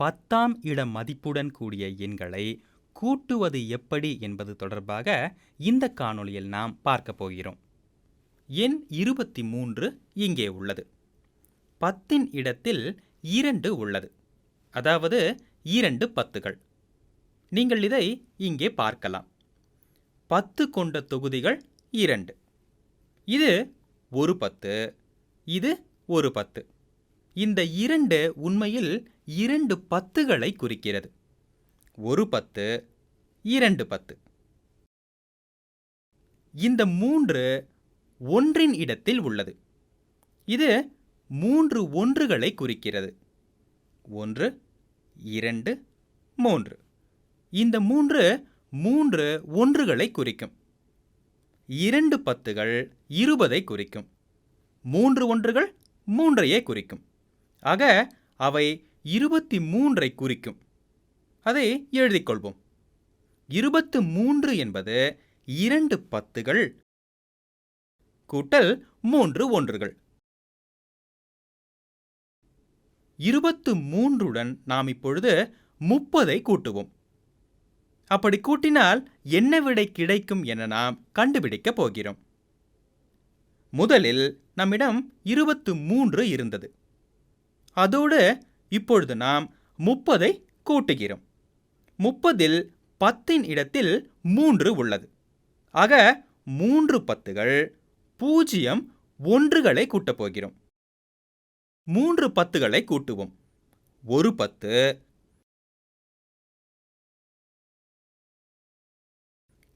பத்தாம் இட மதிப்புடன் கூடிய எண்களை கூட்டுவது எப்படி என்பது தொடர்பாக இந்த காணொளியில் நாம் பார்க்க போகிறோம். எண் இருபத்தி மூன்று இங்கே உள்ளது. பத்தின் இடத்தில் இரண்டு உள்ளது. அதாவது இரண்டு பத்துகள். நீங்கள் இதை இங்கே பார்க்கலாம். பத்து கொண்ட தொகுதிகள் இரண்டு. இது ஒரு பத்து. இது ஒரு பத்து. இந்த இரண்டு உண்மையில் இரண்டு பத்துகளை குறிக்கிறது. ஒரு பத்து இரண்டு பத்து. இந்த மூன்று ஒன்றின் இடத்தில் உள்ளது. இது மூன்று ஒன்றுகளை குறிக்கிறது. ஒன்று இரண்டு மூன்று. இந்த மூன்று மூன்று ஒன்றுகளை குறிக்கும். இரண்டு பத்துகள் இருபதை குறிக்கும். மூன்று ஒன்றுகள் மூன்றையே குறிக்கும். ஆக அவை இருபத்தி மூன்றை குறிக்கும். அதை எழுதிக் கொள்வோம் இருபத்து மூன்று என்பது இரண்டு பத்துகள் கூட்டல் மூன்று ஒன்றுகள். இருபத்து மூன்றுடன் நாம் இப்பொழுது முப்பதை கூட்டுவோம். அப்படி கூட்டினால் என்ன விடை கிடைக்கும் என நாம் கண்டுபிடிக்கப் போகிறோம். முதலில் நம்மிடம் இருபத்து மூன்று இருந்தது. அதோடு இப்பொழுது நாம் முப்பதை கூட்டுகிறோம். முப்பதில் பத்தின் இடத்தில் மூன்று உள்ளது. ஆக மூன்று பத்துகள் பூஜ்ஜியம் ஒன்றுகளை கூட்டப் போகிறோம். மூன்று பத்துகளை கூட்டுவோம். ஒரு பத்து.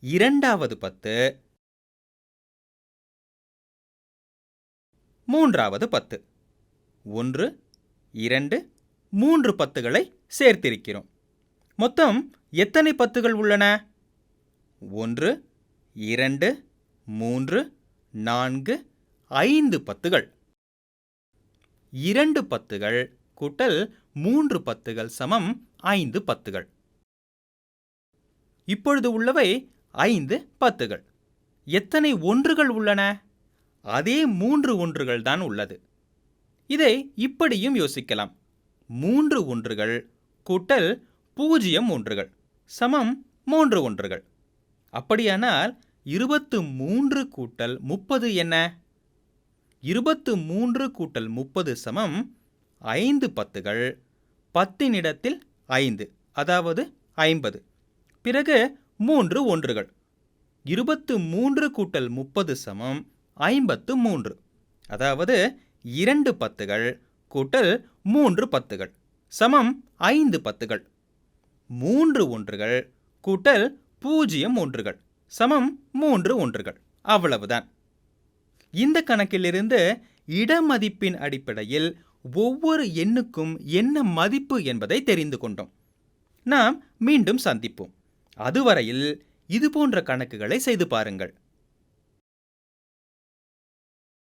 இரண்டாவது பத்து. மூன்றாவது பத்து. ஒன்று இரண்டு மூன்று பத்துகளை சேர்த்திருக்கிறோம். மொத்தம் எத்தனை பத்துகள் உள்ளன? ஒன்று இரண்டு மூன்று நான்கு ஐந்து பத்துகள். இரண்டு பத்துகள் கூட்டல் மூன்று பத்துகள் சமம் ஐந்து பத்துகள். இப்பொழுது உள்ளவை ஐந்து பத்துகள். எத்தனை ஒன்றுகள் உள்ளன? அதே மூன்று ஒன்றுகள் தான் உள்ளது. இதை இப்படியும் யோசிக்கலாம். மூன்று ஒன்றுகள் கூட்டல் பூஜ்ஜியம் ஒன்றுகள் சமம் மூன்று ஒன்றுகள். அப்படியானால் இருபத்து மூன்று கூட்டல் முப்பது என்ன? இருபத்து மூன்று கூட்டல் முப்பது சமம் ஐந்து பத்துகள் பத்தின் இடத்தில் ஐந்து அதாவது ஐம்பது. பிறகு மூன்று ஒன்றுகள் இருபத்து மூன்று கூட்டல் முப்பது சமம் ஐம்பத்து மூன்று அதாவது இரண்டு பத்துகள் கூட்டல் மூன்று பத்துகள் சமம் ஐந்து பத்துகள். மூன்று ஒன்றுகள் கூட்டல் பூஜ்ஜியம் ஒன்றுகள் சமம் மூன்று ஒன்றுகள். அவ்வளவுதான். இந்த கணக்கிலிருந்து இடமதிப்பின் அடிப்படையில் ஒவ்வொரு எண்ணுக்கும் என்ன மதிப்பு என்பதை தெரிந்து கொண்டோம். நாம் மீண்டும் சந்திப்போம். அதுவரையில் இது போன்ற கணக்குகளை செய்து பாருங்கள்.